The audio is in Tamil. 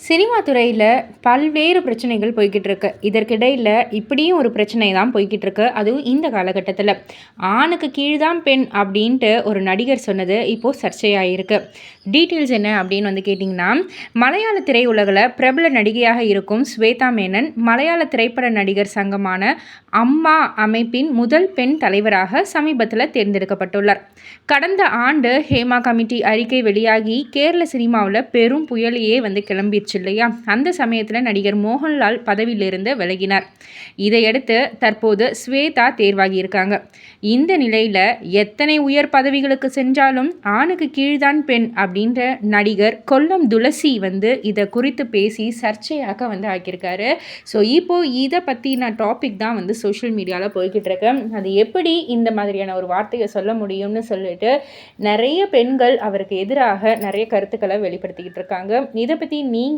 சினிமா துறையில் பல்வேறு பிரச்சனைகள் போய்கிட்டு இருக்கு இதற்கிடையில் இப்படியும் ஒரு பிரச்சனை தான் போய்கிட்டு இருக்கு அதுவும் இந்த காலகட்டத்தில். ஆணுக்கு கீழ்தான் பெண் அப்படின்ட்டு ஒரு நடிகர் சொன்னது இப்போது சர்ச்சையாயிருக்கு. டீட்டெயில்ஸ் என்ன அப்படின்னு வந்து கேட்டிங்கன்னா மலையாள திரையுலகில் பிரபல நடிகையாக இருக்கும் ஸ்வேதா மேனன் மலையாள திரைப்பட நடிகர் சங்கமான அம்மா அமைப்பின் முதல் பெண் தலைவராக சமீபத்தில் தேர்ந்தெடுக்கப்பட்டுள்ளார். கடந்த ஆண்டு ஹேமா கமிட்டி அறிக்கை வெளியாகி கேரள சினிமாவில் பெரும் புயலையே வந்து கிளம்பி போயிடுச்சு இல்லையா அந்த சமயத்தில் நடிகர் மோகன்லால் பதவியிலிருந்து விலகினார். இதையடுத்து தற்போது ஸ்வேதா தேர்வாகியிருக்காங்க. இந்த நிலையில் எத்தனை உயர் பதவிகளுக்கு சென்றாலும் ஆணுக்கு கீழ்தான் பெண் அப்படின்ற நடிகர் கொல்லம் துளசி வந்து இதை குறித்து பேசி சர்ச்சையாக வந்து ஆக்கியிருக்காரு. ஸோ இப்போது இதை பற்றின டாபிக் தான் வந்து சோஷியல் மீடியாவில் போய்கிட்டு இருக்கேன் அது எப்படி இந்த மாதிரியான ஒரு வார்த்தையை சொல்ல முடியும்னு சொல்லிட்டு நிறைய பெண்கள் அவருக்கு எதிராக நிறைய கருத்துக்களை வெளிப்படுத்திக்கிட்டு இருக்காங்க இதை பற்றி நீங்கள்